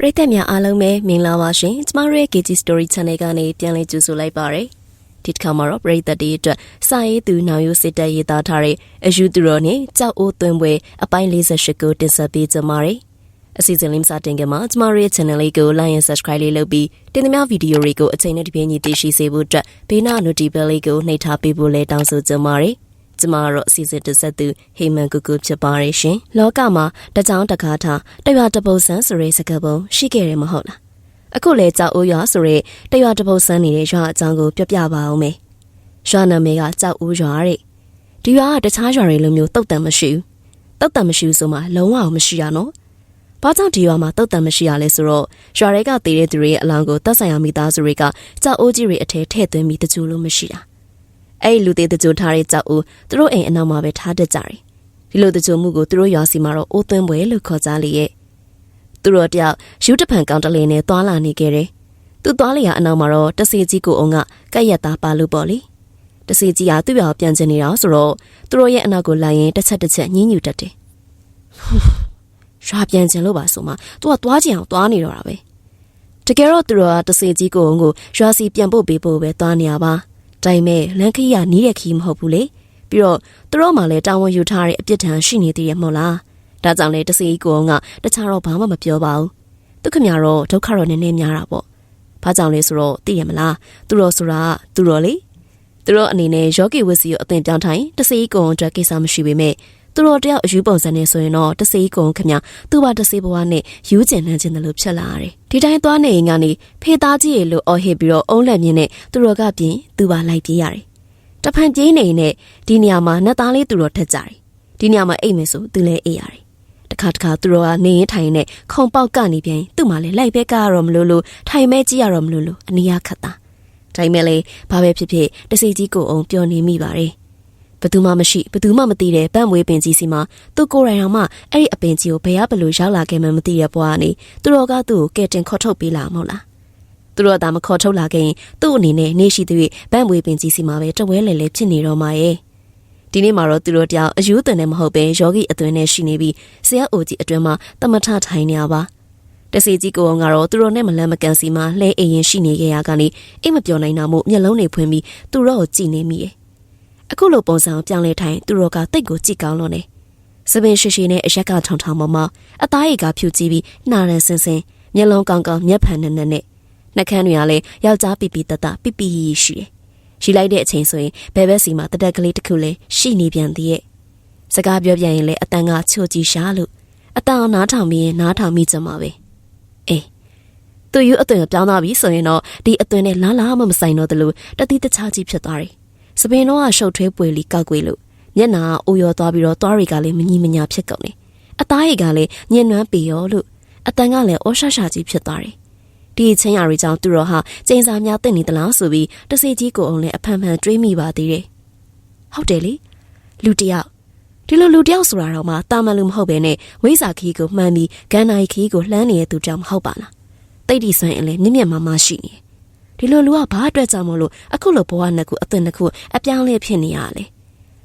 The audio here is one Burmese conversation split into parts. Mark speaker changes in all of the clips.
Speaker 1: ပရိသတ်များအားလုံးပဲမင်္ဂလာပါရှင်ကျမတို့ရဲ့ KG Story Channel ကနေပြန်လည်ကြိုဆိုလိုက်ပါရစေဒီတစ်ခါမှာတော့ပရိသတ်တွေအတွက်စာရေးသူနောင်ရိုးစစ်တပ်ရေးသားထားတဲ့အယူသူတော်နဲ့ကြောက်အိုးသွင်းပွဲအပိုင်း48ကိုတင်ဆက်ပေးကြပါရစေအစီအစဉ်လေးမစတင်ခင်မှာကျမတို့ရဲ့ channel လေးကို like and subscribe လေးလုပ်ပြီးတင်သမျှဗီဒီယိုတွေကိုအချိန်နဲ့တပြေးညီသိရှိစေဖို့အတွက်ဘေးနာ notification လေးကိုနှိပ်ထားပေးဖို့လည်းတောင်းဆိုကြပါရစေ ကျမကတော့အစီအစဉ်တစ်ဆက်သူဟိမန်ကူကူဖြစ်ပါရဲ့ရှင်။လောကမှာတကြောင်တကားထားတရွာတပုတ်ဆန်းဆိုတဲ့စကားပုံရှိခဲ့တယ်မဟုတ်လား။အခုလေကြောက်ဦးရွာဆိုတဲ့တရွာတပုတ်ဆန်းနေတဲ့ရွာအကြောင်းကိုပြောပြပါအောင်မေ။ရွာနာမည်ကကြောက်ဦးရွာတဲ့။ဒီရွာကတခြားရွာတွေလိုမျိုးတုတ်တန်မရှိဘူး။တုတ်တန်မရှိဘူးဆိုမှလုံးဝမရှိရနော်။ဘာကြောင့်ဒီရွာမှာတုတ်တန်မရှိရလဲဆိုတော့ရွာတွေကတည်တဲ့သူတွေရဲ့အလောင်းကိုတတ်ဆိုင်ရာမိသားစုတွေကကြောက်အိုးကြီးတွေအထဲထည့်သွင်းပြီးတကြိုလို့မရှိတာ။ အဲ့ဒီလူသေးတကြိုထားတဲ့ကြောက်ဦးသူတို့အိမ်အနောက်မှာပဲထားတတ်ကြတယ်ဒီလိုတကြိုမှုကိုသူတို့ရွာစီမှာတော့အိုးသွင်းပွဲလို့ခေါ်ကြလေရဲ့သူတို့တယောက်ယူတဖန်ကောင်တလေးနဲ့သွာလာနေခဲ့တယ်သူသွားလျာအနောက်မှာတော့တစီကြီးကိုအောင်ကကက်ရက်သားပါလို့ပေါ့လေတစီကြီးကသူ့ရွာပြန်ကျင်နေတာဆိုတော့သူတို့ရဲ့အနောက်ကိုလိုက်ရင်တစ်ချက်တစ်ချက်ညှင်းညူတတ်တယ်ရွာပြန်ကျင်လို့ပါဆိုမှသူကသွားကြင်အောင်သွားနေတော့တာပဲတကယ်တော့သူတို့ကတစီကြီးကိုအောင်ကိုရွာစီပြန်ပို့ပေးဖို့ပဲသွားနေရပါ ဒါပေမဲ့လန်ခီးရနီးတဲ့ခီးမဟုတ်ဘူးလေပြီးတော့သူတို့မှလည်းတာဝန်ယူထားတဲ့အပြစ်ဒဏ်ရှိနေသေးရဲ့မဟုတ်လားဒါကြောင့်လေတစီကိုကတခြားတော့ဘာမှမပြောပါဘူးသူခင်ဗျားတော့ဒုက္ခတော့နည်းနည်းများတာပေါ့ဘာကြောင့်လဲဆိုတော့သိရမလားသူတော်ဆိုတာသူတော်လေသူတို့အနေနဲ့ယောဂီဝစီကိုအသင်ပြောင်းထိုင်တစီကုံအတွက်ကိစ္စမရှိပေမဲ့ သူတို့တယောက်အယူပုံစံနဲ့ဆိုရင်တော့တစီကုံခင်ဗျာသူ့ဘာတစီဘဝနဲ့ယူကျင်နှမ်းခြင်းတယ်လို့ဖြစ်လာရတယ်ဒီတိုင်းသွားနေရင်ကနေဖေသားကြီးရေလို့အော်ဟစ်ပြီးတော့အုံးလက်မြင့်နဲ့သူတို့ကပြင်သူ့ဘာလိုက်ပြေးရတယ်တဖန်ပြေးနေနဲ့ဒီနေရာမှာနှက်သားလေးသူတို့ထက်ကြတယ်ဒီနေရာမှာအိတ်မယ်ဆိုသူလည်းအေးရတယ်တခါတခါသူတို့ကနေရင်ထိုင်နေခုံပေါက်ကနေပြန်သူ့မှာလည်းလိုက်ပဲကားရတော့မလို့လို့ထိုင်မဲကြည့်ရတော့မလို့လို့အနီးရခတ်တာဒါပေမဲ့လေဘာပဲဖြစ်ဖြစ်တစီကြီးကိုအောင်ပြောနေမိပါတယ် ဘသူမှမရှိဘသူမှမသိတဲ့ဗန့်မွေးပင်ကြီးစီမှာသူကိုယ်တိုင်အောင်မှအဲ့ဒီအပင်ကြီးကိုဘယ်ရဘလို့ရောက်လာခဲ့မှမသိတဲ့ဘွားကနေသူတော်ကသူ့ကိုကဲတင်ခေါ်ထုတ်ပေးလာမဟုတ်လားသူတို့ကဒါမခေါ်ထုတ်လာခင်သူ့အနေနဲ့နေရှိသေးဗန့်မွေးပင်ကြီးစီမှာပဲတဝဲလေလေဖြစ်နေတော့မှရဲ့ဒီနေ့မှာတော့သူတို့တယောက်အယူသွင်းနဲ့မဟုတ်ပဲယောဂီအသွင်းနဲ့ရှိနေပြီးဆရာအိုကြီးအတွင်းမှာတမထထိုင်နေရပါတစီကြီးကိုအောင်ကတော့သူတို့နဲ့မလန်းမကန်စီမှာလှဲအိမ်ရင်ရှိနေခဲ့ရကနေအိမ်မပြောနိုင်တာမို့မျက်လုံးတွေဖွင့်ပြီးသူတို့ကိုကြည့်နေမိရဲ့ အခုလိုပုံစံပြောင်းလဲထိုင်သူတို့ကတိတ်ကိုကြည့်ကောင်းလို့နေစပင်ရှိရှိနဲ့အရက်ကထောင်ထောင်မမအသားရည်ကဖြူကြည့်ပြီးနှာရန်ဆင်းဆင်းမျက်လုံးကောင်းကောင်းမျက်ဖန်နဲ့နဲ့နဲ့နှက်ခမ်းတွေကလည်းယောက်ျားပီပီတတပီပီရှိတယ်ရှိလိုက်တဲ့အချိန်ဆိုရင်ဘဲဘက်စီမှာတတက်ကလေးတစ်ခုလည်းရှိနေပြန်သေးရဲ့စကားပြောပြရင်လည်းအတန်ကချိုကြည့်ရှာလို့အတန်အောင်နားထောင်ပြီးရင်နားထောင်မိကြမှာပဲအေးသူယူအသွင်ပြောင်းသွားပြီဆိုရင်တော့ဒီအသွင်နဲ့လားလားမမဆိုင်တော့တယ်လို့တတိတခြားကြီးဖြစ်သွားတယ် စပင်တော့ကရှုပ်ထွေးပွေလီကောက်ကွေးလို့မျက်နာအိုရောသွားပြီးတော့သွားတွေကလည်းမညီမညာဖြစ်ကုန်တယ်အသားရည်ကလည်းညင်နွမ်းပေရောလို့အတန်ကလည်းအော်ရှာရှာကြီးဖြစ်သွားတယ်ဒီချင်းရရီကြောင့်သူတော်ဟာကျင်းစာများတင်နေသလားဆိုပြီးတစီကြီးကိုအောင်လည်းအဖန်ဖန်တွေးမိပါသေးတယ်ဟုတ်တယ်လေလူတယောက်ဒီလိုလူတယောက်ဆိုတာတော့မှတာမန်လူမဟုတ်ပဲနဲ့ဝိဇာခီးကိုမှန်းပြီးဂန်နိုင်ခီးကိုလှမ်းနေတဲ့သူကြောင့်မဟုတ်ပါလားတိတ်တီဆွမ်းရင်လည်းမြင့်မြတ်မမရှိနေ ဒီလိုလူကဘာအတွက်ကြောင့်မလို့အခုလိုဘဝနှစ်ခုအသွင်နှစ်ခုအပြောင်းလဲဖြစ်နေရလဲ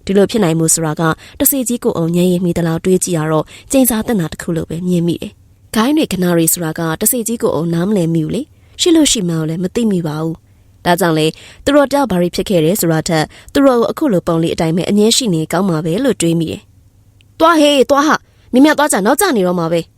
Speaker 1: ဒီလိုဖြစ်နိုင်မှုဆိုတာကတစီကြီးကိုအောင်ငြိမ်းရမိတလောက်တွေးကြည့်ရတော့ကျင်းစာတက်တာတစ်ခုလို့ပဲမြင်မိတယ်ဂိုင်းတွေခနာရီဆိုတာကတစီကြီးကိုအောင်နားမလည်မိဘူးလေရှိလို့ရှိမှလည်းမသိမိပါဘူးဒါကြောင့်လေသူတို့တောက်ဘာတွေဖြစ်ခဲ့တယ်ဆိုတာထက်သူတို့ကိုအခုလိုပုံလေးအတိုင်းပဲအငြင်းရှိနေကောင်းမှာပဲလို့တွေးမိတယ်။တွားဟေးတွားဟာမြင်မြသွားကြနောက်ကျနေတော့မှာပဲ။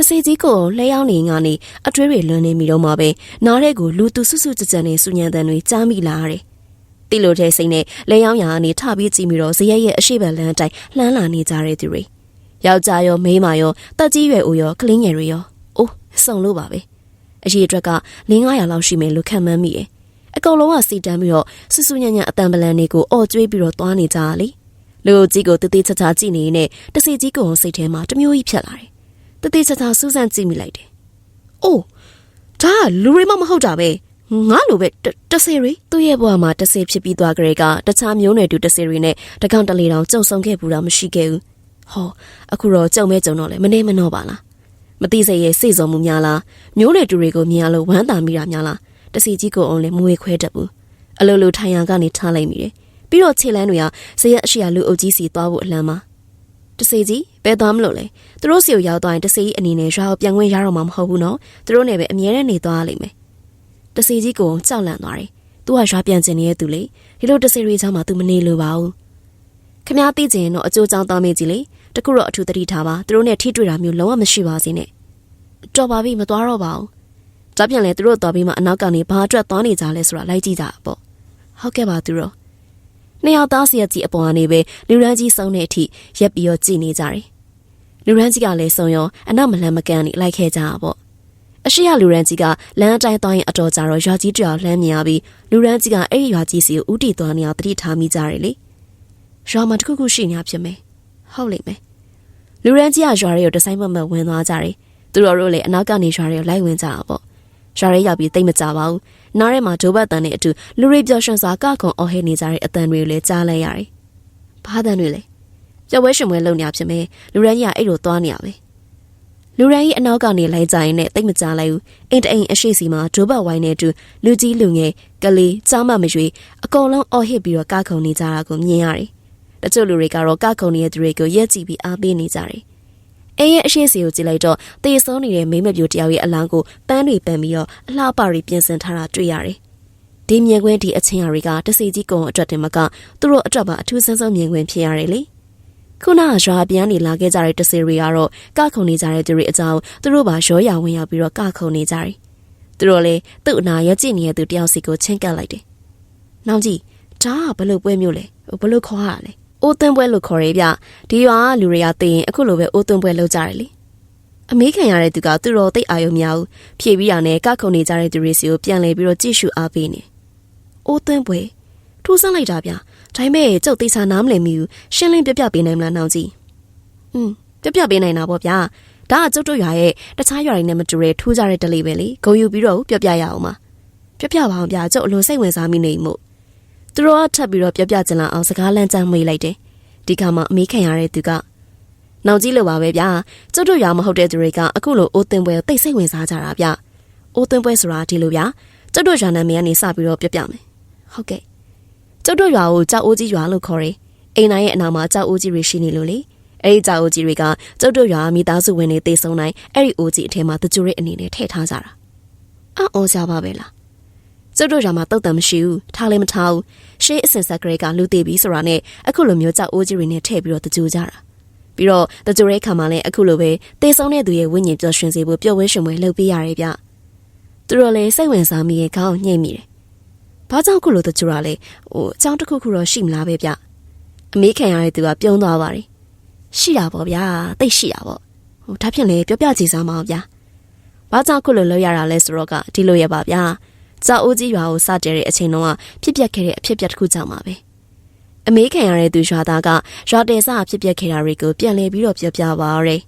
Speaker 1: တစီကြီးကိုလှဲရောက်နေငါနေအထွေးတွေလွန်နေမိတော့မှာပဲနားတဲ့ကိုလူသူစွစွကြကြနေစူညံတန်တွေကြားမိလာရတယ်။တိလိုတဲ့စိတ်နဲ့လဲရောက်ရာကနေထပြီးကြည့်ပြီးတော့ဇရက်ရဲ့အရှိဘလန်းအတိုင်းလှမ်းလာနေကြတဲ့သူတွေ။ယောက်ျားရောမိန်းမရောတက်ကြီးရွယ်အိုရောကလင်းငယ်တွေရောအိုးစုံလို့ပါပဲ။အရေးအတွက်က900လောက်ရှိမယ်လို့ခံမှန်းမိတယ်။အကောင်လုံးကစီတန်းပြီးတော့ဆူဆူညံ့ညံ့အတန်ပလန်တွေကိုအော်ကျွေးပြီးတော့သွားနေကြတာလေ။လူကြီးကိုတတိချာချာကြည့်နေနေတစီကြီးကိုစိတ်ထဲမှာတမျိုးကြီးဖြစ်လာတယ်။ တတိချာချာစူးစမ်းကြည့်မိလိုက်တယ်။အိုးဒါလူရိမမဟုတ်တာပဲ။ငါလိုပဲတဆေရီသူ့ရဲ့ဘဝမှာတဆေဖြစ်ပြီးသွားကြတဲ့ကတခြားမျိုးနွယ်တူတဆေရီနဲ့တကောင်တလေတောင်ကြုံဆုံခဲ့ဘူးတာမရှိခဲ့ဘူး။ဟောအခုတော့ကြုံမဲကြုံတော့လေမနေမနှောပါလား။မသိစိတ်ရဲ့စိတ်စုံမှုများလားမျိုးနွယ်တူတွေကိုမြင်ရလို့ဝမ်းသာမိတာများလားတစီကြီးကိုအောင်လဲမွေခွဲတတ်ဘူးအလိုလိုထိုင်ရန်ကနေထားလိုက်မိတယ်ပြီးတော့ခြေလန်းတွေကဇရက်အရှိယာလူအုပ်ကြီးစီသွားဖို့အလံမှာတစီကြီး ဘယ်သွားမလို့လဲသူတို့စီကိုရောက်သွားရင်တစီအနေနဲ့ရွာကိုပြန်ခွင့်ရတော့မှာမဟုတ်ဘူးနော်သူတို့နဲ့ပဲအမြဲတမ်းနေသွားလိမ့်မယ်တစီကြီးကိုကြောက်လန့်သွားတယ်သူကရွာပြန်ကျင်နေတဲ့သူလေဒီလိုတစီရီချောင်းမှာသူမနေလို့ပါဘူးခမားသိကျင်တော့အကျိုးကြောင့်တောင်းမေးကြည့်လေတခုတော့အထူးတတိထားပါသူတို့နဲ့ထိတွေ့တာမျိုးလုံးဝမရှိပါစေနဲ့တော်ပါပြီမသွားတော့ပါဘူးဒါပြန်လဲသူတို့တော်ပြီးမှအနောက်ကနေဘာအတွက်သွားနေကြလဲဆိုတာလိုက်ကြည့်ကြပေါ့ဟုတ်ကဲ့ပါသူတို့ နှစ်ယောက်သားစီရကြီးအပေါ်ကနေပဲလူရန်ကြီးဆုံးတဲ့အထိရက်ပြီးတော့ကြည်နေကြတယ်လူရန်ကြီးကလည်းဆုံးရောအနောက်မလန်မကန်နေလိုက်ခဲ့ကြတာပေါ့အရှိရလူရန်ကြီးကလမ်းအတိုင်းသွားရင်အတော်ကြာတော့ရွာကြီးတယောက်လှမ်းမြင်ရပြီးလူရန်ကြီးကအဲ့ဒီရွာကြီးစီကိုဥတီသွားနေအောင်တတိထားမိကြတယ်လေရွာမှာတခုခုရှိနေဖြစ်မယ်ဟုတ်လိမ့်မယ်လူရန်ကြီးကရွာတွေကိုတဆိုင်မမတ်ဝင်သွားကြတယ်သူတို့တို့လည်းအနောက်ကနေရွာတွေကိုလိုက်ဝင်ကြတာပေါ့ရွာရဲရောက်ပြီးတိတ်မကြပါဘူး နားထဲမှာဂျိုးဘတ်တန်နဲ့အတူလူရိပျော်ရွှင်စွာကခုံအော်ဟဲနေကြတဲ့အတန်တွေလည်းကြားလိုက်ရတယ်ဘာတန်တွေလဲပျော်ပွဲရှင်ပွဲလုပ်နေရဖြစ်မယ်လူရန်ကြီးကအဲ့လိုသွားနေရပဲလူရန်ကြီးအနောက်ကနေလိုက်ကြရင်နဲ့တိတ်မကြလိုက်ဘူးအင်တအိမ်အရှိစီမှာဂျိုးဘတ်ဝိုင်းနဲ့အတူလူကြီးလူငယ်ကလေးကြားမမရွေအကုန်လုံးအော်ဟစ်ပြီးတော့ကခုံနေကြတာကိုမြင်ရတယ်တချို့လူတွေကတော့ကခုံနေတဲ့သူတွေကိုရက်ကြည့်ပြီးအားပေးနေကြတယ် အဲရဲ့အရှိစီကိုကြည့်လိုက်တော့တေဆုံးနေတဲ့မိမပြိုတယောက်ရဲ့အလောင်းကိုပန်းတွေပန်ပြီးတော့အလှပရီပြင်ဆင်ထားတာတွေ့ရတယ်။ဒီမြင်ကွင်းဒီအချင်းအရာတွေကတစီကြီးကုံအတွက်တင်မကသူတို့အတွက်ပါအထူးဆန်းဆုံးမြင်ကွင်းဖြစ်ရတယ်လေ။ခုနကရွာပြန်နေလာခဲ့ကြတဲ့တစီတွေကတော့ကခုံနေကြတဲ့သူတွေအကြောင်းသူတို့ပါရောရဝင်ရောက်ပြီးတော့ကခုံနေကြတယ်။သူတို့လည်းသူ့အနာရကြည့်နေတဲ့သူတယောက်စီကိုချင်းကပ်လိုက်တယ်။နောက်ကြည့်ဒါကဘလို့ပွဲမျိုးလဲဘလို့ခေါ်ရလဲ။ အိုးသွင်းပွဲလို့ခေါ်ရပြဒီရွာလူတွေကသိရင်အခုလိုပဲအိုးသွင်းပွဲလုပ်ကြတယ်လေအမေးခံရတဲ့သူကသူတော်သိအာရုံများဘူးဖြည့်ပြီးတာနဲ့ကခုန်နေကြတဲ့သူတွေစီကိုပြန်လဲပြီးတော့ကြည့်ရှုအားပေးနေအိုးသွင်းပွဲထူးဆန်းလိုက်တာဗျဒါပေမဲ့ကျုပ်သိချာနားမလည်မိဘူးရှင်းလင်းပြပြပေးနိုင်မလားနောင်ကြီးอืมပြပြပေးနိုင်တာပေါ့ဗျာဒါကကျုပ်တို့ရွာရဲ့တခြားရွာတွေနဲ့မတူတဲ့ထူးခြားတဲ့ဒလေးပဲလေဂုံယူပြီးတော့ပြပြရအောင်ပါပြပြပါအောင်ဗျာကျုပ်အလွန်စိတ်ဝင်စားမိနေမှု သူတို့ကထပ်ပြီးတော့ပြပြချင်လာအောင်စကားလမ်းကြမ်းမေးလိုက်တယ်ဒီကမှအမေးခံရတဲ့သူကနောက်ကြီးလိုပါပဲဗျာကျုပ်တို့ရွာမဟုတ်တဲ့သူတွေကအခုလိုအိုးတင်ပွဲကိုတိတ်ဆိတ်ဝင်စားကြတာဗျအိုးတင်ပွဲဆိုတာဒီလိုဗျာကျုပ်တို့ရွာနာမည်ကနေစပြီးတော့ပြပြမယ်ဟုတ်ကဲ့ကျုပ်တို့ရွာကိုကြောက်အိုးကြီးရွာလို့ခေါ်တယ်အိမ်နိုင်ရဲ့အနာမှာကြောက်အိုးကြီးတွေရှိနေလို့လေအဲ့ဒီကြောက်အိုးကြီးတွေကကျုပ်တို့ရွာမိသားစုဝင်တွေတေဆုံးတိုင်းအဲ့ဒီအိုးကြီးအထဲမှာတကြိုရဲ့အနေနဲ့ထည့်ထားကြတာအော်ကြပါပဲလား ကျုပ်တို့ရွာမှာတုတ်တံမရှိဘူးထားလည်းမထားဘူးရှေးအစင်ဆက်ကလေးကလူသေးပြီဆိုတာနဲ့အခုလိုမျိုးကြောက်အိုးကြီးတွေနဲ့ထည့်ပြီးတော့တကြိုကြတာပြီးတော့တကြိုရဲခါမှလည်းအခုလိုပဲတေဆုံးတဲ့သူရဲ့ဝိညာဉ်ပျော်ရွှင်စေဖို့ပျော်ဝဲရှင်ပွဲလုပ်ပေးရတယ်ဗျသူတို့လည်းစိတ်ဝင်စားမိရဲ့ခေါင်းညှိမိတယ်ဘာကြောင့်ခုလိုတကြိုရလဲဟိုအကြောင်းတစ်ခုခုတော့ရှိမလားပဲဗျအမေးခံရတဲ့သူကပြုံးသွားပါတယ်ရှိတာပေါ့ဗျာတိတ်ရှိတာပေါ့ဟိုဒါဖြင့်လေပြောပြကြည့်စမ်းပါဦးဗျာဘာကြောင့်ခုလိုလုပ်ရတာလဲဆိုတော့ကဒီလိုရပါဗျာ ကြောက်အိုးကြီးရွာကိုစတဲတဲ့အချိန်တုန်းကဖြစ်ပျက်ခဲ့တဲ့အဖြစ်အပျက်တစ်ခုကြောင့်ပါပဲအမေးခံရတဲ့သူရွာသားကရွာတယ်စဖြစ်ပျက်ခဲ့တာတွေကိုပြန်လည်ပြီးတော့ပြောပြပါရယ်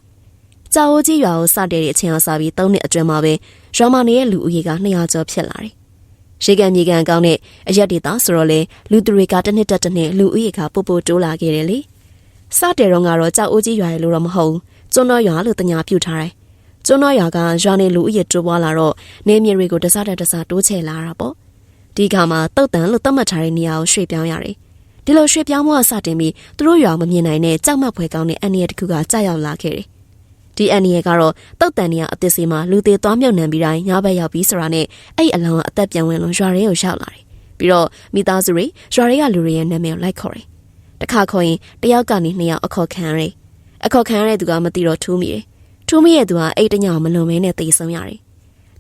Speaker 1: ကြောက်အိုးကြီးရွာကိုစတဲတဲ့အချိန်အောင်စပြီး၃နှစ်အတွင်းမှာပဲရွာမနေတဲ့လူဦးရေက200ကျော်ဖြစ်လာတယ်ရေကန်မြေကန်ကောင်းတဲ့အရက်ဒေတာဆိုတော့လေလူသူတွေကတစ်နှစ်တက်တစ်နှစ်လူဦးရေကပိုပိုတိုးလာခဲ့တယ်လေစတဲ့တော့ကတော့ကြောက်အိုးကြီးရွာရဲ့လို့တော့မဟုတ်ကျွန်းတော်ရွာလို့တညာပြုတ်ထားတယ် ကျွန်းတော်ရွာကရွာနေလူဦးရေတိုးပွားလာတော့နေမြေတွေကိုတစားတက်တစားတိုးချဲ့လာတာပေါ့ဒီခါမှာတုတ်တန်လို့သတ်မှတ်ထားတဲ့နေရာကိုရွှေ့ပြောင်းရတယ်ဒီလိုရွှေ့ပြောင်းမှုကစတင်ပြီးသူတို့ရွာမမြင်နိုင်တဲ့ကြောက်မက်ဖွယ်ကောင်းတဲ့အန်နီရတစ်ခုကကြာရောက်လာခဲ့တယ်ဒီအန်နီရကတော့တုတ်တန်နေရအသစ်စီမှာလူသေးသွားမြုပ်နှံပြီးတိုင်းညဘက်ရောက်ပြီးဆိုတာနဲ့အဲ့အလောင်းကအသက်ပြန်ဝင်လို့ရွာရဲကိုရောက်လာတယ်ပြီးတော့မိသားစုတွေရွာတွေကလူတွေရဲ့နာမည်ကိုလိုက်ခေါ်တယ်တခါခေါ်ရင်တယောက်ကနေနှစ်ယောက်အခေါ်ခံရတယ်အခေါ်ခံရတဲ့သူကမသိတော့ထူးမိတယ် ထူးမိရဲ့သူကအိတ်တညောင်မလွန်မဲနဲ့တေဆုံးရတယ်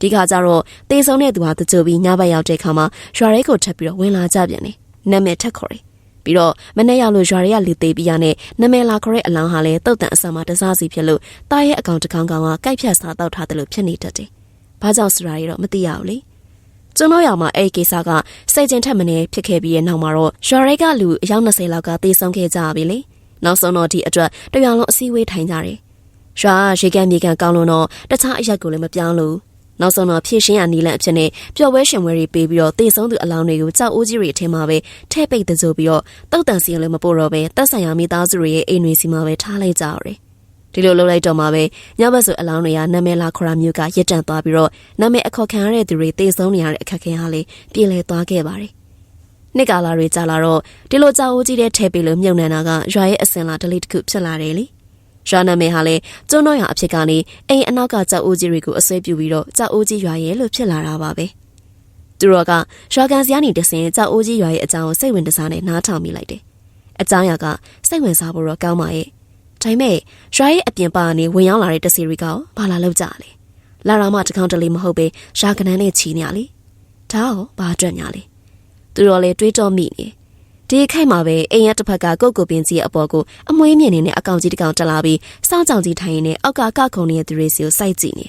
Speaker 1: ဒီခါကျတော့တေဆုံးတဲ့သူကတကြိုပြီးညဘက်ရောက်တဲ့ခါမှာရွာရဲကိုထပ်ပြီးတော့ဝင်လာကြပြန်တယ်နာမည်ထက်ခေါ်တယ်ပြီးတော့မနေ့ရောက်လို့ရွာတွေကလူသေးပြီးရနဲ့နမဲလာခေါ်တဲ့အလောင်းဟာလည်းတုတ်တန်အဆမ်းမှာတစားစီဖြစ်လို့တားရဲ့အကောင်တကောင်ကောင်ကကိုက်ဖြတ်စားတောက်ထားတယ်လို့ဖြစ်နေတတ်တယ်။ဘာကြောင့်ဆိုတာတွေတော့မသိရဘူးလေ။ကျွန်တော်ရောက်မှာအဲ့ဒီကိစ္စကစိတ်ကျင်ထက်မနေဖြစ်ခဲ့ပြီးရဲ့နောက်မှာတော့ရွာတွေကလူအယောက်20လောက်ကတေဆုံးခဲ့ကြပြီလေ။နောက်ဆုံးတော့ဒီအတွက်တရွာလုံးအစည်းအဝေးထိုင်ကြတယ်။ ရွာရေကန်မြေကန်ကောင်းလို့တော့တခြားအရက်ကိုလည်းမပြောင်းလို့နောက်ဆုံးတော့ဖြည့်ရှင်းရနီလန့်အဖြစ်နဲ့ပျော်ပွဲရှင်ပွဲတွေပေးပြီးတော့တေဆုံးသူအလောင်းတွေကိုကြောက်အိုးကြီးတွေအထင်မှာပဲထဲပိတ်တကြိုပြီးတော့တောက်တန်စီလည်းမပို့တော့ပဲတက်ဆိုင်ရာမိသားစုတွေရဲ့အိမ်တွေစီမှာပဲထားလိုက်ကြရတယ်ဒီလိုလုပ်လိုက်တော့မှပဲညဘက်ဆိုအလောင်းတွေကနာမည်လာခေါ်ရာမျိုးကရစ်တန့်သွားပြီးတော့နာမည်အခေါ်ခံရတဲ့သူတွေတေဆုံးနေရတဲ့အခက်ခဲဟာလေးပြေလည်သွားခဲ့ပါတယ်နှစ်ကာလာတွေကြာလာတော့ဒီလိုကြောက်အိုးကြီးတဲ့ထဲပေးလို့မြုံနံတာကရွာရဲ့အစင်လာဒလိတစ်ခုဖြစ်လာတယ်လေ ရွာနာမည်ဟာလည်းကျွန်းတော်ရွာအဖြစ်ကနေအိမ်အနောက်ကကြောက်အိုးကြီးတွေကိုအဆွဲပြုပြီးတော့ကြောက်အိုးကြီးရွာရဲ့လို့ဖြစ်လာတာပါပဲသူတို့ကရွာကန်စရာနေတစင်ကြောက်အိုးကြီးရွာရဲ့အကြောင်းကိုစိတ်ဝင်စားနဲ့နားထောင်မိလိုက်တယ်အကြောင်းအရာကစိတ်ဝင်စားဖို့တော့ကောင်းပါရဲ့ဒါပေမဲ့ရွာရဲ့အပြင်ပါကနေဝင်ရောက်လာတဲ့တစီတွေကဘာလာလောက်ကြလဲလာရမတကောင်တလေးမဟုတ်ပဲရာကနန်းနဲ့ချီနေရလေဒါဟောဘာအတွက်ညာလဲသူတို့လည်းတွေးတောမိနေ ဒီခိုက်မှာပဲအိမ်ရတစ်ဖက်ကကုတ်ကုတ်ပင်ကြီးအပေါ်ကိုအမွှေးမြင်နေတဲ့အကောင်ကြီးတစ်ကောင်တက်လာပြီးစောင်းကြောင်ကြီးထိုင်နေအောက်ကကခုံနေတဲ့သူတွေစီကိုစိုက်ကြည့်နေ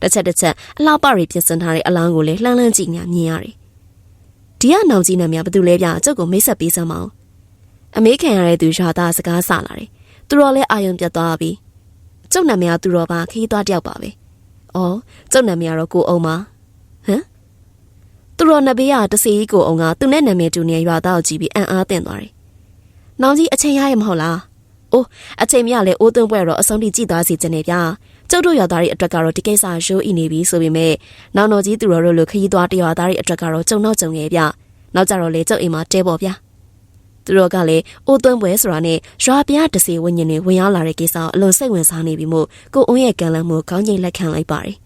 Speaker 1: တစ်ချက်တစ်ချက်အလှပရီပြင်ဆင်ထားတဲ့အလောင်းကိုလည်းလှမ်းလှမ်းကြည့်နေမြင်ရတယ်ဒီကနောင်ကြီးနဲ့များဘသူလဲပြကျုပ်ကိုမိတ်ဆက်ပေးစမ်းမအောင်အမေးခံရတဲ့သူရွာသားစကားဆလာတယ်သူတော်လည်းအာယုံပြတ်သွားပြီကျုပ်နာမည်ကသူတော်ပါခီးသွားတယောက်ပါပဲ။အော်ကျုပ်နာမည်ကတော့ကိုအောင်ပါ။ဟမ် သူတော်နဘေးကတစီကြီးကိုအောင်ကသူနဲ့နာမည်တူနေရွာသားကိုကြည့်ပြီးအံ့အားသင့်သွားတယ်။နောင်ကြီးအချိန်ရရမဟုတ်လား။အိုးအချိန်မရလဲအိုးသွင်းပွဲတော့အဆုံးထိကြည့်သွားစီခြင်းနဲ့ဗျာ။ကျုပ်တို့ရွာသားတွေအတွက်ကတော့ဒီကိစ္စရိုးအီနေပြီဆိုပေမဲ့နောင်တော်ကြီးသူတော်တို့လိုခရီးသွားတရွာသားတွေအတွက်ကတော့ကြုံတော့ကြုံရဲ့ဗျ။နောက်ကြတော့လေကျုပ်အိမ်မှာတဲပေါ်ဗျာ။သူတို့ကလည်းအိုးသွင်းပွဲဆိုတာနဲ့ရွာပြားတစီဝင်းညင်တွေဝင်ရောက်လာတဲ့ကိစ္စအလွန်စိတ်ဝင်စားနေပြီမို့ကိုအုံးရဲ့ကံလန်းမှုခေါင်းငိတ်လက်ခံလိုက်ပါတယ်။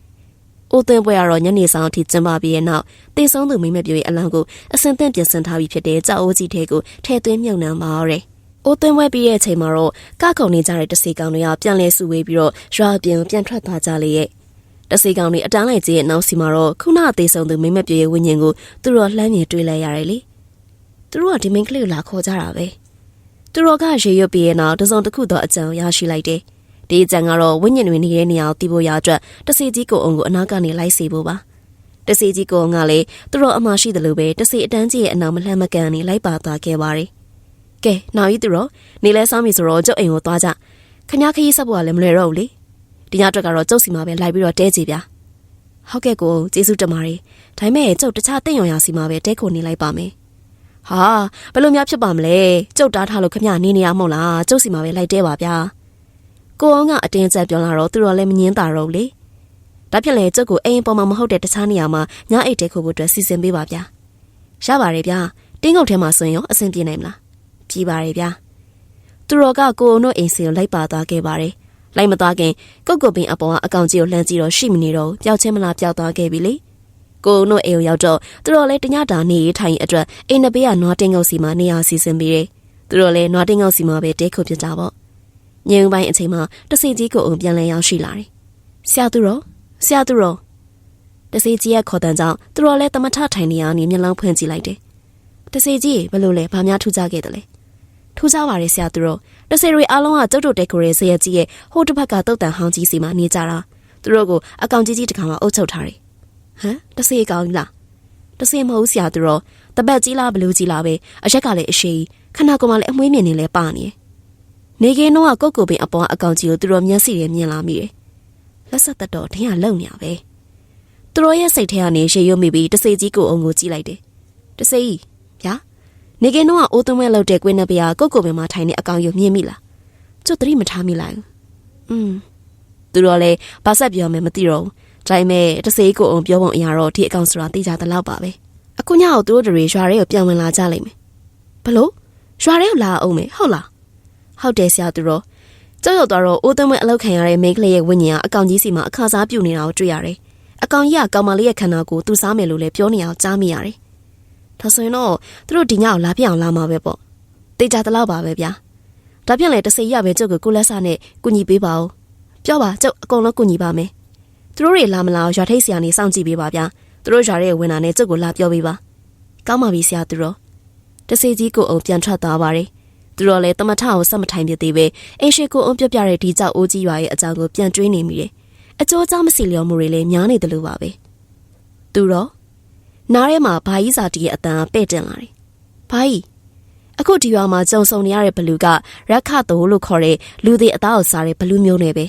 Speaker 1: အိုးသွင်းပွဲကတော့ညနေဆောင်အထိကျင်းပပြီးတဲ့နောက်တေဆုံးသူမိမပြိုရဲ့အလောင်းကိုအစင်သင့်ပြင်ဆင်ထားပြီးဖြစ်တဲ့ကြောက်အိုးကြီးထဲကိုထည့်သွင်းမြုပ်နှံပါရတယ်။အိုးသွင်းပွဲပြီးတဲ့အချိန်မှာတော့ကခုံနေကြတဲ့တစီကောင်တွေကပြန်လဲစုဝေးပြီးတော့ရွာပြင်ပြန်ထွက်သွားကြလေရဲ့။တစီကောင်တွေအတန်းလိုက်ကြီးရဲ့နောက်စီမှာတော့ခုနအသေးဆုံးသူမိမပြိုရဲ့ဝိညာဉ်ကိုသူတို့လှမ်းမြင်တွေ့လိုက်ရတယ်လေ။သူတို့ကဒီမိန်းကလေးကိုလာခေါ်ကြတာပဲသူတို့ကရေရွတ်ပြီးရဲ့နောက်တစုံတစ်ခုသောအကြံရရှိလိုက်တယ် ဒီအကြံကတော့ဝိညာဉ်တွေနေတဲ့နေရာကိုတီးဖို့ရအတွက်တစီကြီးကိုအုံကိုအနာကနေလိုက်စီဖို့ပါတစီကြီးကိုအုံကလည်းသူတို့အမရှိတယ်လို့ပဲတစီအတန်းကြီးရဲ့အနာမလှမ်းမကန်နေလိုက်ပါသွားခဲ့ပါတယ်ကဲနောက်ကြီးသူတို့နေလဲဆောင်ပြီဆိုတော့ကျုပ်အိမ်ကိုသွားကြခမခရီးဆက်ဖို့ကလည်းမလွယ်တော့ဘူးလေဒီညအတွက်ကတော့ကျုပ်စီမှာပဲလိုက်ပြီးတော့တဲကြည့်ဗျာဟုတ်ကဲ့ကိုကျေးဇူးတင်ပါတယ်ဒါပေမဲ့ကျုပ်တခြားတင့်ရောင်ရာစီမှာပဲတဲခုနေလိုက်ပါမယ်ဟာဘယ်လိုများဖြစ်ပါမလဲကျုပ်တားထားလို့ခမနေနေရမဟုတ်လားကျုပ်စီမှာပဲလိုက်တဲပါဗျာ ကိုအောင်ကအတင်းကျပ်ပြောလာတော့သူတော်လည်းမငင်းတာတော့လေဒါဖြစ်လေကျုပ်ကိုအိမ်ပေါ်မှာမဟုတ်တဲ့တခြားနေရာမှာညအိတ်တဲခိုဖို့အတွက်စီစဉ်ပေးပါဗျာရပါတယ်ဗျာတင်းငုတ်ထဲမှာဆိုရင်ရောအဆင်ပြေနိုင်မလားပြေးပါတယ်ဗျာသူတော်ကကိုအောင်တို့အိမ်စီကိုလိုက်ပါသွားခဲ့ပါတယ်လိုက်မသွားခင်ကုတ်ကုတ်ပင်အပေါ်ကအကောင်ကြီးကိုလှမ်းကြည့်တော့ရှိမနေတော့ပျောက်ချင်းမလားပျောက်သွားခဲ့ပြီလေကိုုံတို့အိမ်ရောက်တော့သူတို့လည်းတညတာနေရေးထိုင်အတွက်အိမ်နဘေးကနွားတင်းငုတ်စီမှာနေရာစီစဉ်ပြီးတယ်သူတို့လည်းနွားတင်းငုတ်စီမှာပဲတဲခုဖြစ်ကြပေါ့ ညင်ပိုင်းအချိန်မှာတစီကြီးကိုအုံပြန်လဲရောက်ရှိလာတယ်ဆရာသူတော်ဆရာသူတော်တစီကြီးရဲ့ခေါ်တန်းကြောင့်သူတို့လည်းတမထထိုင်နေရနေမျက်လုံးဖွင့်ကြည့်လိုက်တယ်တစီကြီးဘယ်လိုလဲဘာများထူးခြားခဲ့တယ်လဲထူးခြားပါတယ်ဆရာသူတော်တစီရီအားလုံးကကျုပ်တို့တဲကိုရဲဆရာကြီးရဲ့ဟိုတစ်ဖက်ကတုတ်တန်ဟောင်းကြီးစီမှာနေကြတာသူတို့ကိုအကောင်ကြီးကြီးတကောင်ကအုပ်ချုပ်ထားတယ်ဟမ်တဆေးကောင်းလားတဆေးမဟုတ်ဆရာသူတော့တပတ်ကြီးလားဘလူးကြီးလားပဲအရက်ကလည်းအရှိခဏကမှလည်းအမွေးမြင်နေလဲပါနေ နေကင်းတော့ကုတ်ကိုပင်အပေါ်အကောင်ကြီးကိုသူတို့မျက်စိနဲ့မြင်လာမိတယ်လက်ဆက်သက်တော့ထင်းကလုံနေရပဲသူတို့ရဲ့စိတ်ထဲကနေရေရွတ်မိပြီးတဆေးကြီးကိုအုံကိုကြည့်လိုက်တယ်တဆေးကြီးဗျာနေကင်းတော့အိုးသွင်းမဲ့လောက်တဲ့ကွင်းနဲ့ပြာကုတ်ကိုပင်မှာထိုင်နေအကောင်ယူမြင်မိလားကျုပ်သတိမထားမိလိုက်ဘူးอืมသူတို့လည်းဘာဆက်ပြောမယ်မသိတော့ဘူးဒါပေမဲ့တစေးကိုအောင်ပြောပုံအရာတော့ဒီအကောင်ဆိုတာသိကြသလောက်ပါပဲအခုညအောင်သူတို့တွေရွာတွေကိုပြန်ဝင်လာကြလိမ့်မယ်ဘလို့ရွာတွေကိုလာအောင်မယ်ဟုတ်လား ဟုတ်တယ်ဆရာသူတော်ကြောက်ရွံ့သွားတော့အိုးသွင်းမဲ့အလောက်ခံရတဲ့မိန်းကလေးရဲ့ဝိညာဉ်ကအကောင်ကြီးစီမှာအခါစားပြုတ်နေတာကိုတွေ့ရတယ်အကောင်ကြီးကကောင်မလေးရဲ့ခန္ဓာကိုယ်သူစားမယ်လို့လည်းပြောနေအောင်ကြားမိရတယ်ဒါဆိုရင်တော့သူတို့ဒီညကိုလာပြအောင်လာမှာပဲပေါ့တေချာတလောက်ပါပဲဗျာဒါပြန်လေတစိရပဲကျုပ်ကိုကိုလက်ဆာနဲ့ကုညီပေးပါဦးပြောပါကျုပ်အကုန်လုံးကုညီပါမယ်သူတို့တွေလာမလာရွာထိတ်ဆရာနေစောင့်ကြည့်ပေးပါဗျာသူတို့ရွာရဲ့ဝင်တာနဲ့ကျုပ်ကိုလာပြောပေးပါကောင်းပါပြီဆရာသူတော်တစေကြီးကိုအုံပြန်ထွက်သွားပါတယ် သူတော်လည်းတမထအောင်ဆက်မထိုင်ပြသေးပဲအင်းရှိကိုအုံပြပြတဲ့ဒီကြောက်အိုးကြီးရွာရဲ့အကြောင်းကိုပြန်တွေးနေမိတယ်အကျိုးကြောင့်မစီလျော်မှုတွေလည်းများနေတယ်လို့ပါပဲသူတော်နားထဲမှာဘာကြီးစာတီရဲ့အတန်ပဲ့တင်လာတယ်ဘာကြီးအခုဒီရွာမှာကြုံဆုံနေရတဲ့ဘလူးကရက်ခတိုးလို့ခေါ်တဲ့လူသေးအသားကိုစားတဲ့ဘလူးမျိုးနဲ့ပဲ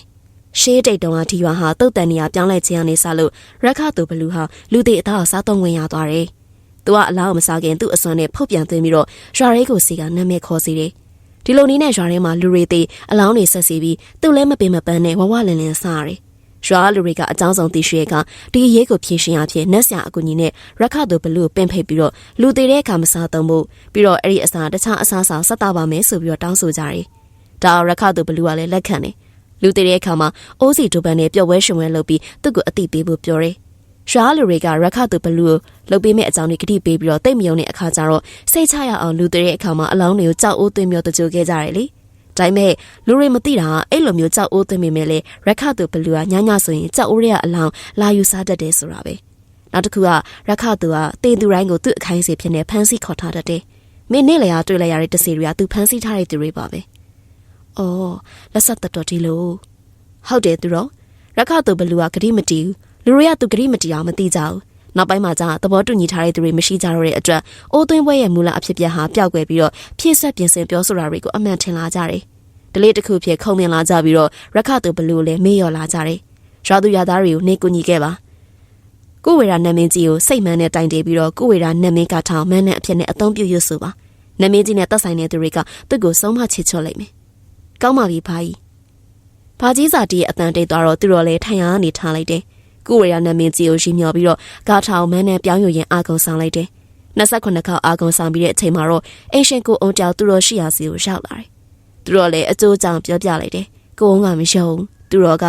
Speaker 1: ရှေးတိတ်တုံးကဒီရွာဟာတုတ်တန်နေရပြောင်းလဲခြင်းကနေစလို့ရက်ခတူဘလူးဟာလူသေးအသားကိုစားသုံးဝင်ရသွားတယ်။သူကအလားမစားခင်သူ့အစွမ်းနဲ့ဖုတ်ပြန်သွင်းပြီးတော့ရွာရဲကိုစီကနာမည်ခေါ်စီတယ်။ ဒီလိုနည်းနဲ့ရွာထဲမှာလူတွေသေးအလောင်းတွေဆက်စီပြီးသူ့လည်းမပင်မပန်းနဲ့ဝဝလင်လင်စားရတယ်။ရွာလူတွေကအကြောင်းဆုံးသိရှိရကဒီရဲကိုဖြည့်ရှင်ရဖြစ်နက်ဆရာအကူကြီးနဲ့ရက်ခတူဘလူးပင်ဖိတ်ပြီးတော့လူသေးတဲ့အခါမစားသုံးဖို့ပြီးတော့အဲ့ဒီအစားတခြားအစားအစာဆက်တာပါမယ်ဆိုပြီးတော့တောင်းဆိုကြတယ်။ဒါရက်ခတူဘလူးကလည်းလက်ခံတယ်။လူတည်တဲ့အခါမှာအိုးစီဒိုပန်နဲ့ပျော်ပွဲရှင်ပွဲလုပ်ပြီးသူ့ကိုအတိပေးဖို့ပြောတယ်။ ရွာလူတွေကရက်ခတ်သူဘလူးကိုလှုပ်ပေးမဲ့အကြောင်းတွေကတိပေးပြီးတော့တိတ်မယုံတဲ့အခါကျတော့စိတ်ချရအောင်လူတည်တဲ့အခါမှာအလောင်းတွေကိုကြောက်အိုးသွင်းမျိုးတကြိုခဲ့ကြတယ်လေ။ဒါပေမဲ့လူတွေမသိတာအဲ့လိုမျိုးကြောက်အိုးသွင်းမိမဲ့လေရက်ခတ်သူဘလူးကညညဆိုရင်ကြောက်အိုးရအလောင်းလာယူစားတတ်တယ်ဆိုတာပဲ။နောက်တစ်ခုကရက်ခတ်သူကတေသူတိုင်းကိုသူ့အခိုင်းစီဖြစ်နေဖမ်းဆီးခေါ်ထားတတ်တယ်။မင်းနေ့လျာတွေ့လိုက်ရတဲ့တစီတွေကသူဖမ်းဆီးထားတဲ့သူတွေပါပဲ။အော်လက်ဆက်တော်ဒီလိုဟုတ်တယ်သူတော့ရက်ခတ်သူဘလူးကဂရိမတီဘူး လူတွေကသူဂရိမတီအောင်မသိကြဘူးနောက်ပိုင်းမှာကျသဘောတူညီထားတဲ့သူတွေမရှိကြတော့တဲ့အတွက်အိုးသွင်းပွဲရဲ့မူလအဖြစ်ပြဟာပျောက်ကွယ်ပြီးတော့ဖြည့်ဆက်ပြင်ဆင်ပြောဆိုတာတွေကိုအမှန်ထင်လာကြတယ်။ဒလေးတစ်ခုဖြစ်ခုံမြင်လာကြပြီးတော့ရက်ခသူဘလူလည်းမေ့လျော်လာကြတယ်။ရွာသူရွာသားတွေကိုနေကူညီခဲ့ပါ။ကိုဝေရာနတ်မင်းကြီးကိုစိတ်မှန်နဲ့တိုင်တည်ပြီးတော့ကိုဝေရာနတ်မင်းကထောင်မန်းနဲ့အဖြစ်နဲ့အသုံးပြုရွဆိုပါ။နတ်မင်းကြီးနဲ့တက်ဆိုင်တဲ့သူတွေကသူ့ကိုဆုံးမချစ်ချော့လိုက်မယ်။ကောင်းပါပြီဖာကြီး။ဖာကြီးစာတီးရဲ့အတန်တိတ်သွားတော့သူတော်လည်းထိုင်ရကနေထားလိုက်တယ်။ ကိုဝေရနမင်းကြီးကိုရှိမြော်ပြီးတော့ဂါထောင်မန်းနဲ့ပြောင်းယူရင်အာကုံဆောင်လိုက်တယ်။28ခေါက်အာကုံဆောင်ပြီးတဲ့အချိန်မှာတော့အင်ရှင်ကိုအုံကြောင်သူတော်ရှိရာစီကိုရောက်လာတယ်။သူတော်လည်းအကျိုးကြောင့်ပြောပြလိုက်တယ်။ကိုအုံကမရှုံဘူး။သူတော်က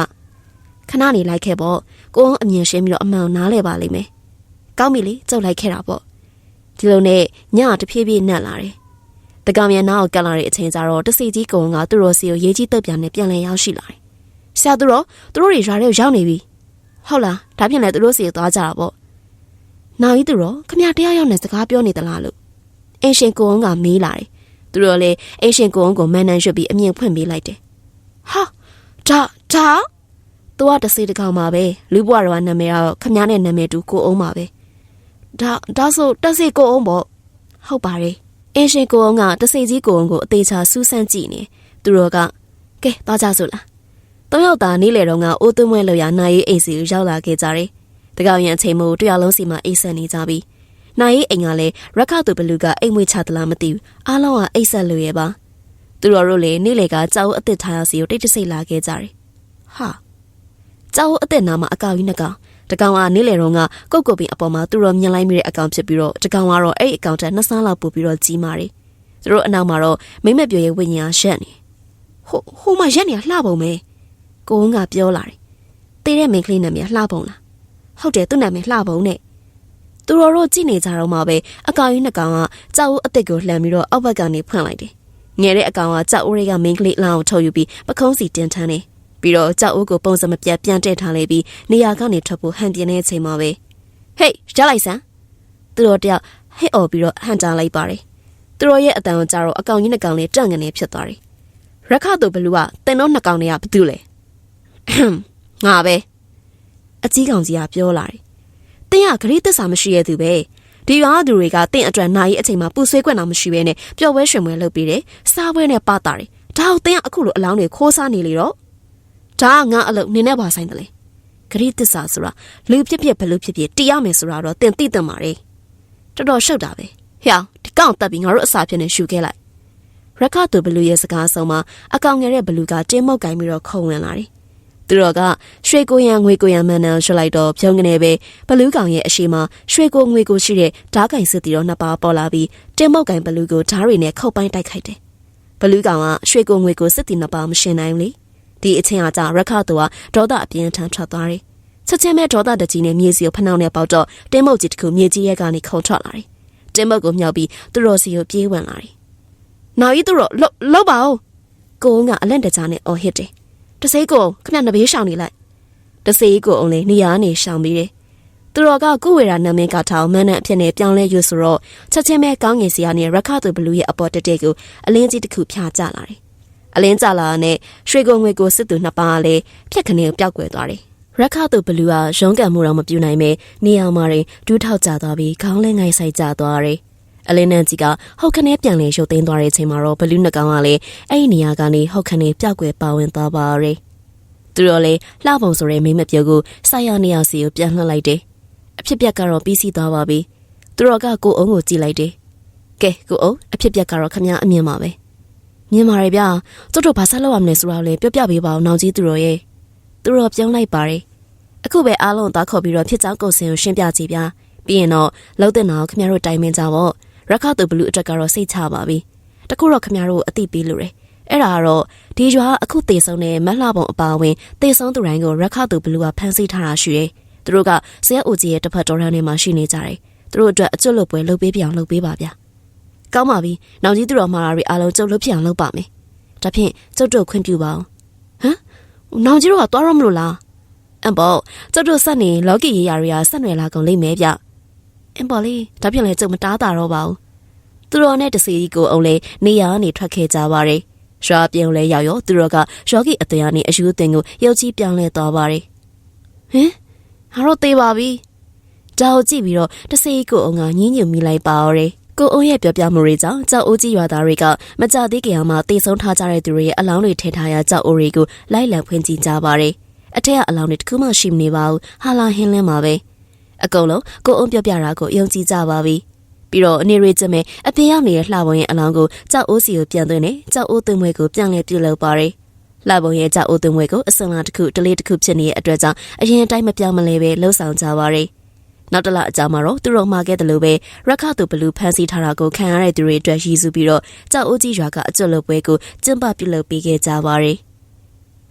Speaker 1: ခဏနေလိုက်ခဲ့ပေါ့။ကိုအုံအမြင်ရှင်းပြီးတော့အမှန်နားလဲပါလိမ့်မယ်။ကောင်းပြီလေကြုတ်လိုက်ခဲ့တာပေါ့။ဒီလိုနဲ့ညတဖြည်းဖြည်းနှက်လာတယ်။တကောင်မြန်နာကိုကတ်လာတဲ့အချိန်ကျတော့တစီကြီးကုံကသူတော်စီကိုရေးကြီးတက်ပြန်နဲ့ပြန်လည်ရောက်ရှိလာတယ်။ဆရာသူတော်သူတို့တွေရွာထဲကိုရောက်နေပြီ။ ဟုတ်လားဒါဖြင့်လည်းသူတို့စီသွားကြတာပေါ့။နောက်ကြီးသူတော့ခမရတရားရောက်နေစကားပြောနေသလားလို့အင်ရှင်ကိုအောင်ကမေးလာတယ်။သူတို့လည်းအင်ရှင်ကိုအောင်ကိုမန်နန်ရွတ်ပြီးအမြင်ဖွင့်ပေးလိုက်တယ်။ဟာဒါဒါသူကတစီတကောင်ပါပဲလူဘွားတော်ကနာမည်ကတော့ခမရနဲ့နာမည်တူကိုအောင်ပါပဲ။ဒါဒါဆိုတစီကိုအောင်ပေါ့ဟုတ်ပါတယ်။အင်ရှင်ကိုအောင်ကတစီကြီးကိုအောင်ကိုအသေးချာစူးစမ်းကြည့်နေသူတို့ကကဲသွားကြစို့လား သုံးယောက်သားနေ့လေတော့ကအိုးသွင်းဝဲလောက်ရနိုင်ရေးအိမ်စီကိုရောက်လာခဲ့ကြတယ်။တကောင်ရန်အချိန်မို့တရလုံးစီမှာအိတ်ဆက်နေကြပြီ။နိုင်ရေးအိမ်ကလည်းရက်ခသူဘလူကအိမ်မွေးချသလားမသိဘူး။အားလုံးကအိတ်ဆက်လို့ရဲ့ပါ။သူတော်တို့လည်းနေ့လေကကြောက်အစ်စ်ထားရစီကိုတိတ်တဆိတ်လာခဲ့ကြတယ်။ဟာကြောက်အစ်စ်နာမှာအကောက်ကြီးနှစ်ကောင်တကောင်ကနေ့လေတော့ကကုတ်ကုတ်ပင်အပေါ်မှာသူတော်မြင်လိုက်မိတဲ့အကောင်ဖြစ်ပြီးတော့တကောင်ကတော့အဲ့အကောင်တက်နှစ်ဆန်းလောက်ပို့ပြီးတော့ကြီးမာတယ်။သူတို့အနောက်မှာတော့မိမက်ပြွေရဲ့ဝိညာဉ်ရက်နေ။ဟိုဟိုမှာရက်နေလှပုံပဲ။ ကိုဝန်းကပြောလာတယ်။တေးတဲ့မိန်းကလေးနာမည်လှပုံလား။ဟုတ်တယ်သူ့နာမည်လှပုံနဲ့။သူတော်တို့ကြည့်နေကြတော့မှပဲအကောင်ကြီးနှစ်ကောင်ကကြောက်ဦးအစ်စ်ကိုလှမ်းပြီးတော့အောက်ဘက်ကနေဖွင့်လိုက်တယ်။ငယ်တဲ့အကောင်ကကြောက်ဦးတွေကမိန်းကလေးလောင်းကိုထုတ်ယူပြီးပခုံးစီတင်ထမ်းတယ်။ပြီးတော့ကြောက်ဦးကိုပုံစံမပြတ်ပြန်တက်ထားလိုက်ပြီးနေရာကနေထွက်ဖို့ဟန်ပြင်းတဲ့အချိန်မှာပဲဟေးရလိုက်စမ်းသူတော်တယောက်ဟစ်အော်ပြီးတော့ဟန်တာလိုက်ပါတယ်။သူတော်ရဲ့အတန်ကိုကြတော့အကောင်ကြီးနှစ်ကောင်လေးတန့်ငနေဖြစ်သွားတယ်။ရက်ခတ်တို့ဘလူးကတင်တော့နှစ်ကောင်တွေကဘာတူလဲ။ ငါပဲအကြီးကောင်ကြီးကပြောလာတယ်တင်းကဂရိသစ္စာမရှိရသူပဲဒီရွာသူတွေကတင့်အတွက်နိုင်အချိန်မှာပူဆွေးခွင့်တော့မရှိဘဲနဲ့ပျော်ပွဲရွှင်ပွဲလုပ်ပြီးတယ်စားပွဲနဲ့ပတာတယ်ဒါဟုတ်တင်းကအခုလိုအလောင်းတွေခိုးစားနေလေတော့ဒါကငါအလုပ်နင်းနဲ့ပါဆိုင်တယ်လေဂရိသစ္စာဆိုတာလူဖြစ်ဖြစ်ဘလူဖြစ်ဖြစ်တရားမယ်ဆိုတာတော့တင်သိတယ်မှာလေတော်တော်ရှုပ်တာပဲဟျောင်းဒီကောင်တက်ပြီးငါတို့အစာဖြစ်နေရှူခဲ့လိုက်ရခတူဘလူရဲ့စကားဆုံးမှာအကောင်ငယ်တဲ့ဘလူကတင်းမောက်ကင်ပြီးတော့ခုံဝင်လာတယ် သူတော်ကရွှေကိုရံငွေကိုရံမှန်တန်ရွှတ်လိုက်တော့ဖြုံးကနေပဲဘလူးကောင်ရဲ့အရှိမရွှေကိုငွေကိုရှိတဲ့ဓားကင်စစ်တီတော့နှစ်ပါးပေါ်လာပြီးတင်းမောက်ကင်ဘလူးကိုဓားရီနဲ့ခုတ်ပိုင်းတိုက်ခိုက်တယ်ဘလူးကောင်ကရွှေကိုငွေကိုစစ်တီနှစ်ပါးမရှင်နိုင်ဘူးလေဒီအချင်းအကြရက်ခသူကဒေါသအပြင်းထန်ထွက်သွားတယ်ချက်ချင်းပဲဒေါသတကြီးနဲ့မြေစီကိုဖနှောင်းနဲ့ပေါက်တော့တင်းမုတ်ကြီးတစ်ခုမြေကြီးရဲ့ကနေခုန်ထွက်လာတယ်တင်းမုတ်ကိုမြောက်ပြီးသူတော်စီကိုပြေးဝင်လာတယ်နောက်ကြီးသူတော်လောက်ပါဦးကိုုံကအလန့်တကြားနဲ့အော်ဟစ်တယ် တစိကိုခမနဘေးရှောင်နေလိုက်တစိကိုအောင်လေနေရာနေရှောင်ပြီးတယ်သူတော်ကကိုဝေရာနာမည်ကထောင်မန်းနဲ့အဖြစ်နဲ့ပြောင်းလဲရွဆိုတော့ချက်ချင်းပဲကောင်းငင်စီကနေရက်ခသူဘလူးရဲ့အပေါ်တက်တဲ့ကိုအလင်းကြီးတစ်ခုဖြာကျလာတယ်အလင်းကျလာတဲ့ရွှေကုံငွေကိုစစ်သူနှစ်ပါးလည်းဖြက်ခနေပျောက်ကွယ်သွားတယ်ရက်ခသူဘလူးကရုံးကန်မှုတော့မပြူနိုင်ပဲနေအောင်မာရင်ဒူးထောက်ကျသွားပြီးခေါင်းလဲငိုက်ဆိုင်ကျသွားတယ် အလင်းနန်ကြီးကဟုတ်ခနဲပြန်လေရုပ်သိမ်းသွားတဲ့အချိန်မှာတော့ဘလူးနှကောင်ကလည်းအဲ့ဒီနေရာကနေဟုတ်ခနဲပျောက်ကွယ်ပါဝင်သွားပါရဲ့သူတို့လည်းလှပုံဆိုတဲ့မိမပြောကိုစိုက်ရနေရစီကိုပြန်လှည့်လိုက်တယ်အဖြစ်ပြက်ကတော့ပြီးစီးသွားပါပြီသူတို့ကကိုအုံးကိုကြည့်လိုက်တယ်ကဲကိုအုံးအဖြစ်ပြက်ကတော့ခမအမြင်ပါပဲမြင်ပါရဲ့ဗျာကျုပ်တို့ဘာဆက်လုပ်ရမလဲဆိုတော့လေပြောပြပေးပါအောင်နောင်ကြီးသူတို့ရဲ့သူတို့ပြောင်းလိုက်ပါတယ်အခုပဲအားလုံးသွားခေါ်ပြီးတော့ဖြစ်ကြောင်းကုန်စင်ကိုရှင်းပြကြည့်ဗျာပြီးရင်တော့လောက်တဲ့နောက်ခမတို့တိုင်မင်းကြပေါ့ ရက်ခတ်သူဘလူးအတွက်ကတော့စိတ်ချပါပြီတခုတော့ခမတို့အတိပေးလို့ရယ်အဲ့ဒါကတော့ဒီရွာအခုတေဆုံးတဲ့မလှပုံအပါအဝင်တေဆုံးသူတိုင်းကိုရက်ခသူဘလူးကဖမ်းဆီးထားတာရှိတယ်။သူတို့ကဆရာအိုကြီးရဲ့တစ်ဖက်တော်ရန်ထဲမှာရှိနေကြတယ်။သူတို့အတွက်အကျွတ်လွတ်ပွဲလုပ်ပေးပြအောင်လုပ်ပေးပါဗျာ။ကောင်းပါပြီ။နောက်ကြီးသူတော်မှာတွေအားလုံးကျုပ်လုပ်ပြအောင်လုပ်ပါမယ်။ဒါဖြင့်ကျုပ်တို့ခွင့်ပြုပါအောင်။ဟမ်။နောင်ကြီးတို့ကသွားရမလို့လား။အမ်ဘောကျုပ်တို့ဆက်နေလော်ကီရေးရာတွေကဆက်နွယ်လာကုန်လိမ့်မယ်ဗျ။ အမ်ဘောလေးဒါဖြင့်လည်းကျုပ်မတားတာတော့ပါဘူး။သူတော်နဲ့တစီကြီးကိုအောင်လေနေရာကနေထွက်ခဲ့ကြပါတယ်။ရွာပြုံလဲရောက်ရောသူတို့ကရော်ကီအတရားနဲ့အယူအသင်ကိုရုပ်ကြီးပြောင်းလဲသွားပါတယ်။ဟင်ငါတို့သေးပါပြီ။ဒါကိုကြည့်ပြီးတော့တစီကြီးကိုအောင်ကညင်းညူမိလိုက်ပါတော့တယ်။ကိုအုံးရဲ့ပြောပြမှုတွေကြောင့်ကြောက်အိုးကြီးရွာသားတွေကမကြသေးခင်မှာတေဆုံးထားကြတဲ့သူတွေရဲ့အလောင်းတွေထည့်ထားရကြောက်အိုးတွေကိုလိုက်လံဖွင့်ကြည့်ကြပါတယ်။အထက်ကအလောင်းတွေတခုမှရှိမနေပါဘူး။ဟာလာဟင်းလင်းပါပဲ။ အကုန်လုံးကိုအုံးပြောပြတာကိုယုံကြည်ကြပါပြီ။ပြီးတော့အနေရီကျမဲအပြင်ရောက်နေတဲ့လှပုံရဲ့အလောင်းကိုကြောက်အိုးစီကိုပြန်သွင်းနေကြောက်အိုးသွင်းမွေကိုပြန်လဲပြုတ်လုပ်ပါတယ်။လှပုံရဲ့ကြောက်အိုးသွင်းမွေကိုအစင်လာတစ်ခုတလေးတစ်ခုဖြစ်နေတဲ့အတွက်ကြောင့်အရင်အတိုင်းမပြောင်းမလဲပဲလှုပ်ဆောင်ကြပါတယ်။နောက်တစ်လအကြာမှာတော့သူတို့မှာခဲ့တယ်လို့ပဲရက်ခသူဘလူးဖန်စီထားတာကိုခံရတဲ့သူတွေအတွက်ရည်စူးပြီးတော့ကြောက်အိုးကြီးရွာကအကျွတ်လုပ်ပွဲကိုကျင်းပပြုလုပ်ပေးခဲ့ကြပါတယ်။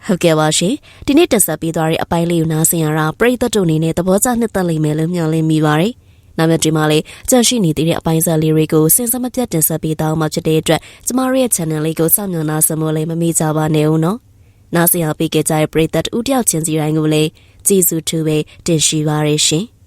Speaker 1: ဟုတ်ကဲ့ပါရှင်ဒီနေ့တက်ဆက်ပေးသွားတဲ့အပိုင်းလေးကိုနားဆင်ရတာပရိသတ်တို့အနေနဲ့သဘောကျနှစ်သက်လိမ့်မယ်လို့မျှော်လင့်မိပါတယ်။နောက်မြတ်ဒီမှာလေးကြန့်ရှိနေသေးတဲ့အပိုင်းဆက်လေးတွေကိုစဉ်ဆက်မပြတ်တင်ဆက်ပေးသွားမှာဖြစ်တဲ့အတွက်ကျမတို့ရဲ့ channel လေးကိုစောင့်မျှော်နာဆင်ဖို့လည်းမမေ့ကြပါနဲ့ဦးနော်။နားဆင်ရပေးကြတဲ့ပရိသတ်ဦးတယောက်ချင်းစီတိုင်းကိုလည်းကျေးဇူးတူပဲတင်ရှိပါရရှင်။